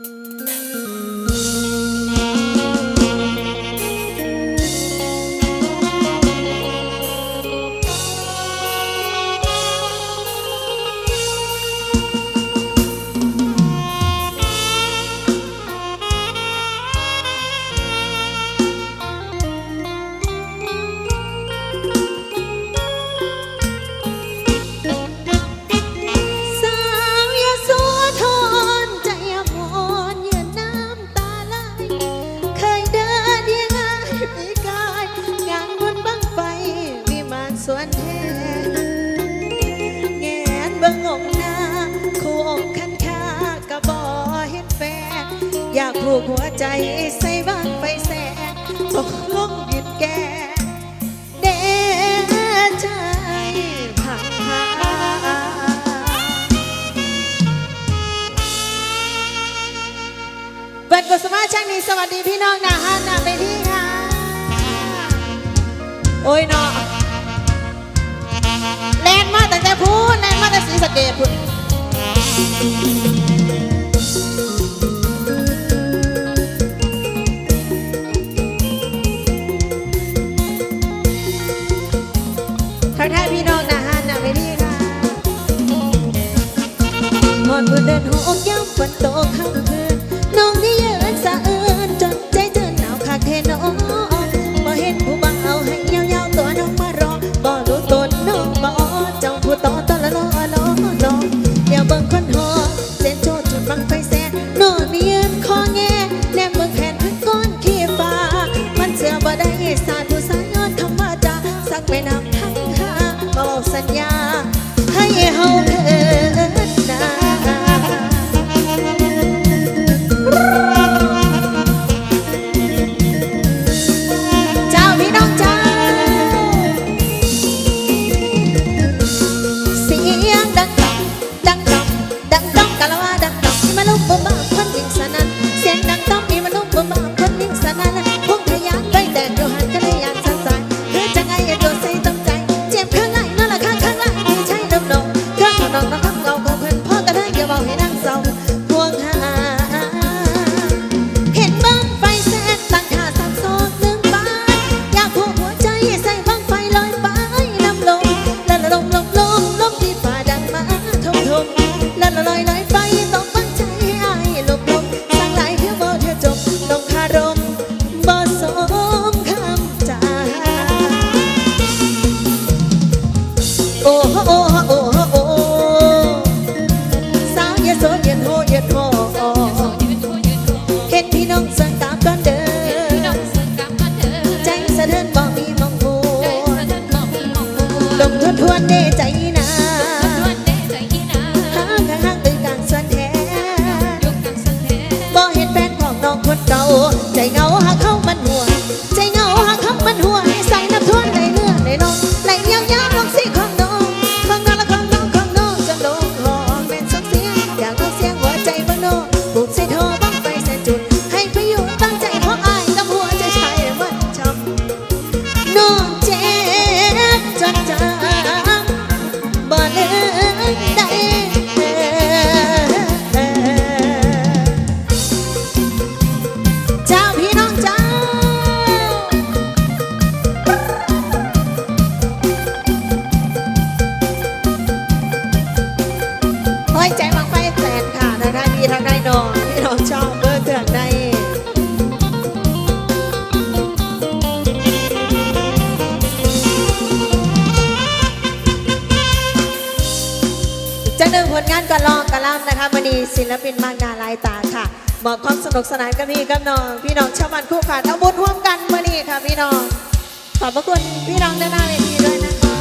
Mm-hmm. ลูกหัวใจใส่บ้านไปแสนตกลงบิดแกเดใจพังพาเบิดบุษมาช่างนี้สวัสดีพี่น้องนาฮานนาไปที่ค่ะ โอ้ยเนาะแลนมาตงแต่พูนแลนมาแต่สีสเกตพูน อนเพื่เดินหอกย้ำฝนตกค่ำงคืนน้องที่เยินสะเอินจนใจเจอหนาวคาเทน้องบ่เห็นผู้บังเอาให้ยาวยาวตัวน้องมารอบ่รู้ตนน้องบ่เจ้าผู้ต่อตละล้อลอล้ออย่าเบิ่งคนหอเส้นโจจุดบังไฟแสนน้องมีเยินคอแงแนบมือแขนทั้ก้อนขี้ฟ้า มันเสือบ่ได้สาดผู้สายยอดธรรมดาสักไม่น้ำทั้งห้าบอกสัญญา ความสนุกสนานกับพี่กับน้อง พี่น้องชาวบ้านคู่ขาดเอาบุญร่วมกันมานี่ค่ะพี่น้อง ขอบพระคุณพี่น้องด้านหน้าเวทีด้วยนะคะ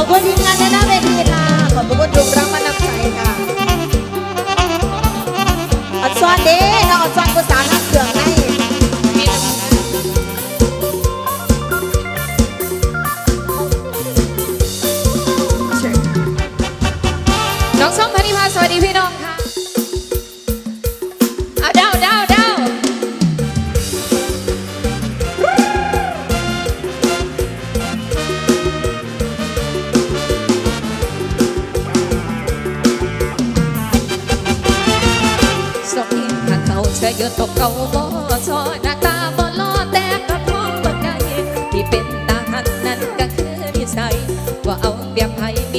我国你安在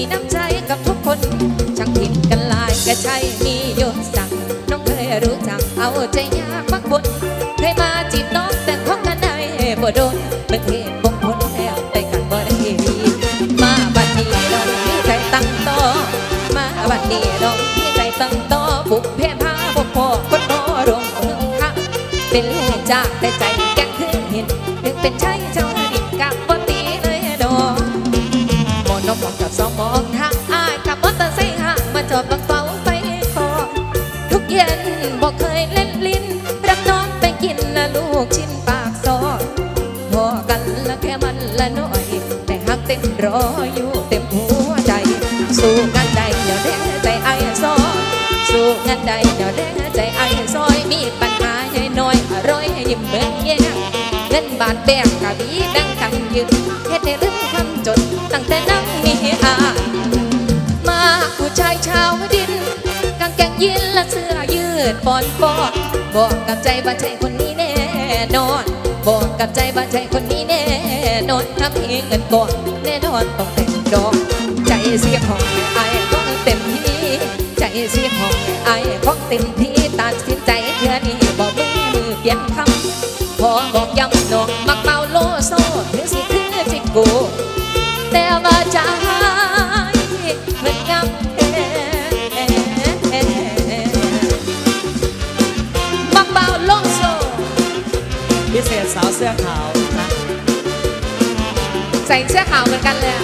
มีน้ำใจกับทุกคน ช่างผิดกันลายกระชัยมีโยนสั่งน้องเคยรู้จักเอาใจยากมากบนเคยมาจีบน้องแต่ของกันได้บ่โดนเป็นเหตุบงพลแล้วไปกันบ่ได้ดีมาบัดนี้น้องมีใจตั้งต่อมาบัดนี้น้องมีใจตั้งต่อบุกเพพาบ่พอคนนอรงเมืองค่ะเป็นแลจากแต่ใจแกงคือเห็นถึงเป็นใช่เจ้า บ่งกะวีแบ่งกันยืนเฮ็ดให้ลืมความจนตั้งแต่นั่งนี่อามาผู้ชายชาวดินกางเกงยีนและเสื้อยืดปอนปอดบอกกับใจว่าใช่คนนี้แน่นอน บอกกับใจว่าใช่คนนี้แน่นอนทำเองเงินก่อนแน่นอนต้องแต่งดอกใจเสียของไอ้ต้องเต็มที่ ใจเสียของไอ้ของเต็มที่ตัดสินใจเธอนี่บอกมือมือเปลี่ยนคำ ใส่เสื้อขาวเหมือนกันเลย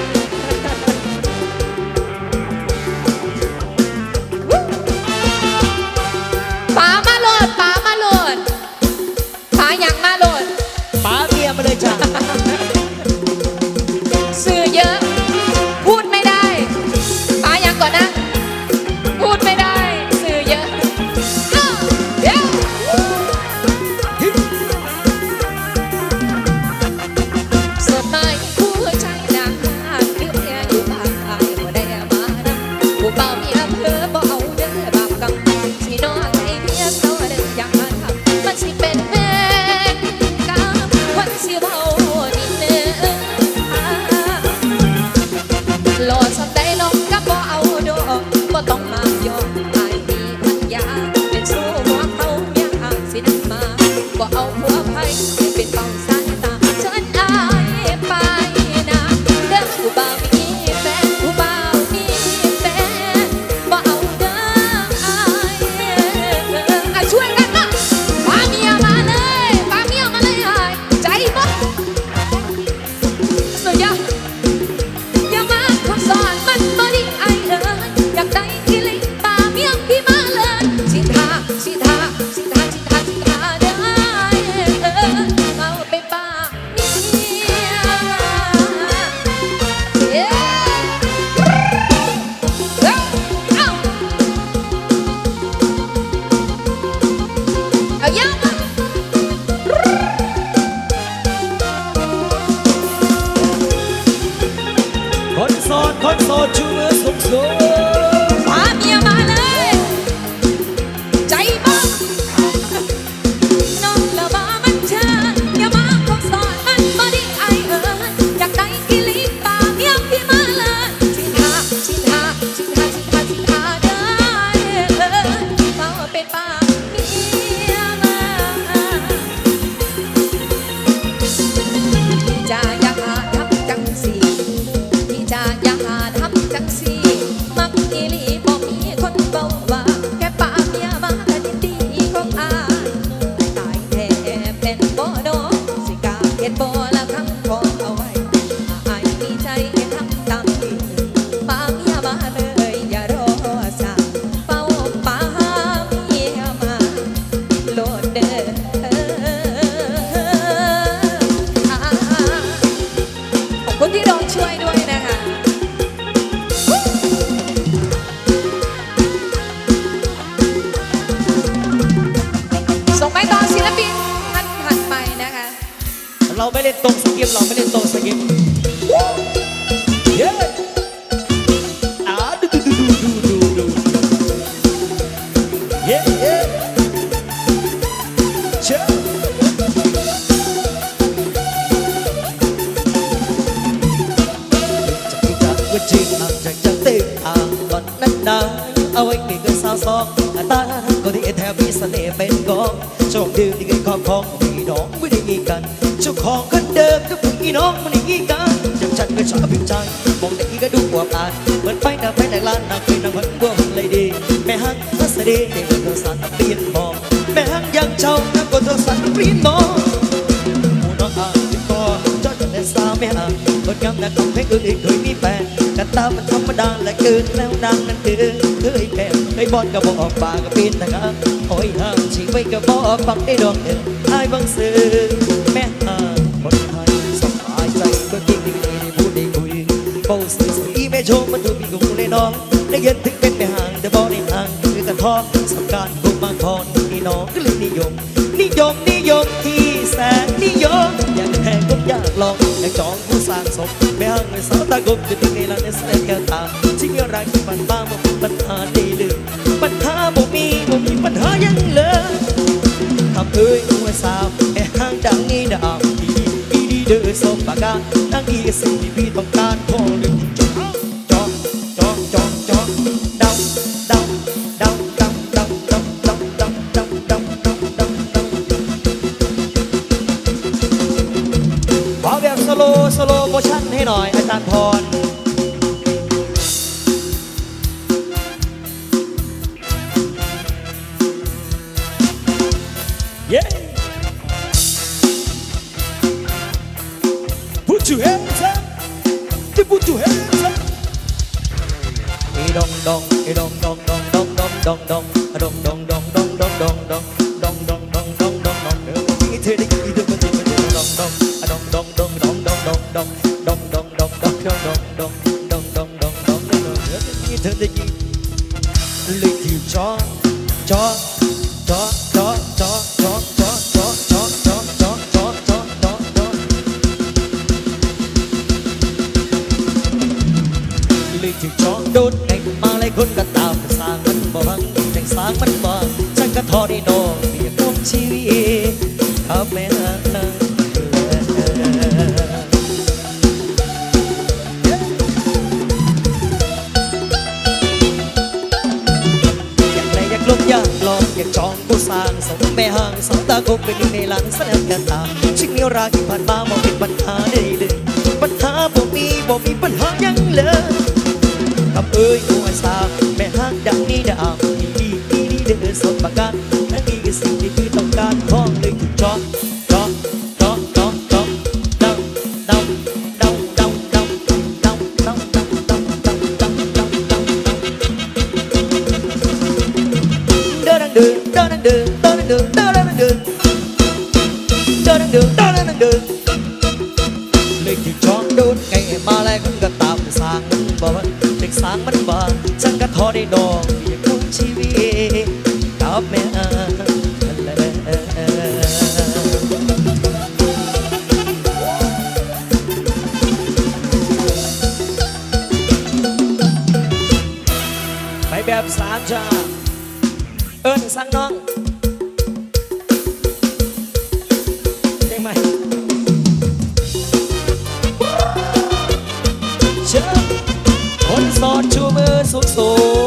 Hot so chulo, so chulo. Ah, mi amada. าวสองตาก็ที่แทบมีเสน่ห์เป็นกองโชคดีที่เงินครอบครองพี่น้องไม่ได้มีกันเจ้าของคนเดิมกับพี่น้องไม่ได้มีกันจังฉันก็ชอบพิมพ์ใจมองแต่อีก็ดูหัวปานเหมือนไปนาไปในร้านนาคืนนางพันบัวเลยดีแม่ฮักพัสดีเด็กโทรศัพท์เปลี่ยนมองแม่ฮักยังเช่านักก็โทรศัพท์เปลี่ยนมองางคนงามแต่ของเพลงอื่นอีกเคยมีแฟนกันตามันธรรมดาและเกินแล้วนางนั้นคือเคยแค่ไอ้บอลก็บอกปากก็ปีนตะกะโอ้ยห้ามชีไว้ก็บอกฟังได้ดอกเดินอายบังซื้อแม่ห่าคนไทยสบายใจเมื่อกี้ที่ได้พูดได้คุยโบสีสี เด้อสมปากาตั้งอีสิ่งที่พี่ต้องการพอหรือจองจองจองจองจองเดาเดาเดาเดาเดาเดาเดาเดาเดาเดาเดาเดาเดาขอแบบสโลสโลโมชั่นให้หน่อยอาจารย์พร ลึกที่จอจอจอจอจอจอจอจอจอจอจอจอจอจอจอเลยที่จองโดนไงมาหลายคนก็ตามสร้างมันบ่บังแต่งสร้างมันบ่ฉันก็ทอได้น กับเอ้ยหัวสาวแม่ฮักดังนี้ดาวดีดีดีดีเดินสดประกันนั่นนี่คือสิ่งที่พี่ต้องการพ้องเแบบสามจ้าเอิ้นสั่งน้องได้ไหมเชิญคนสอดชูมือสูงสูง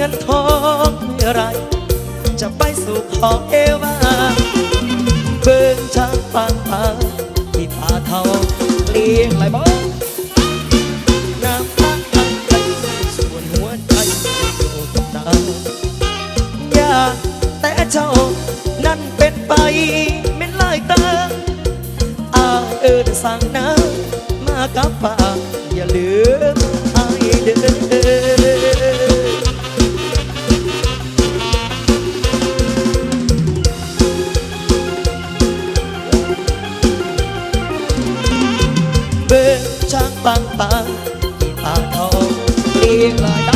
เงินทองเมื่อไร จะไปสู่ของเอวาเบิ่งช้างปางป่าที่ป่าเทาเลี้ยงไหลบ่น้ำตาทังใจส่วนหัวใจอยู่กับดาวยาแต่เจ้านั่นเป็นไปไม่ลายตาอาเอิญสั่งน้ำมากับป่าอย่าลืมไอเดิน like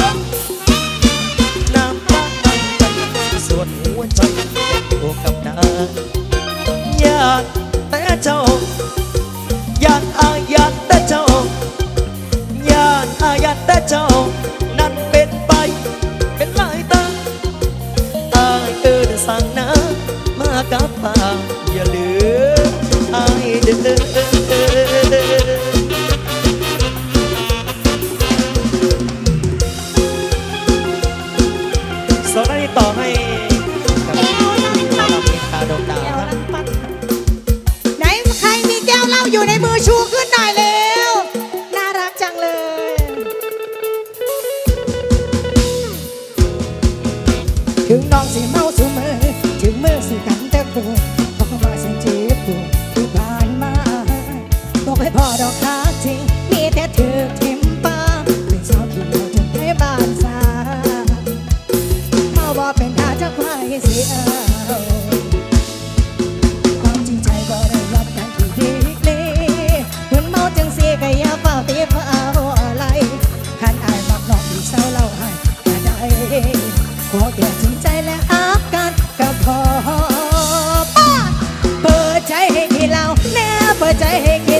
I take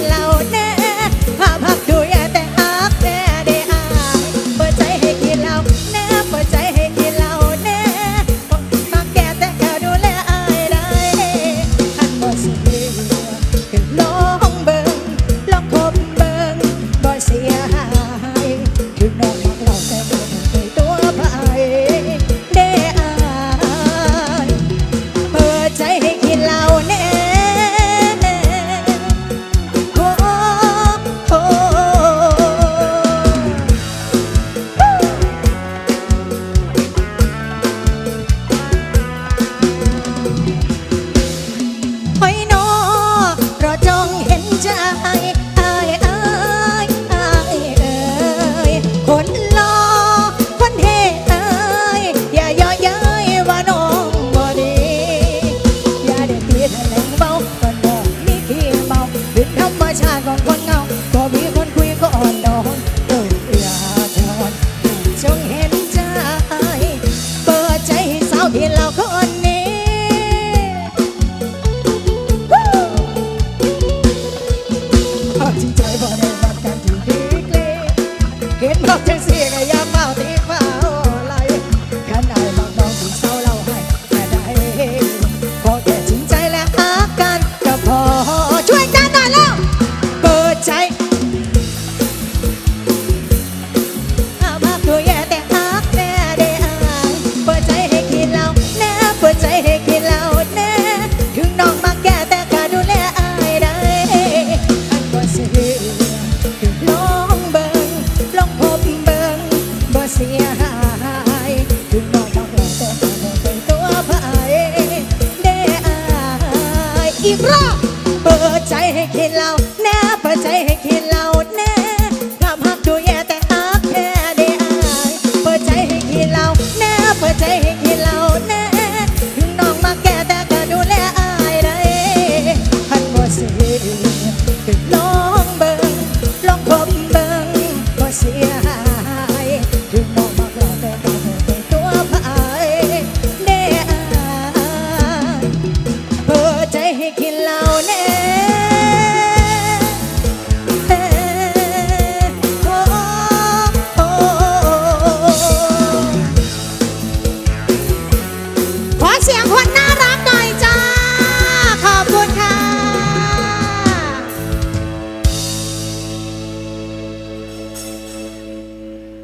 เพื่ใจให้เราแน่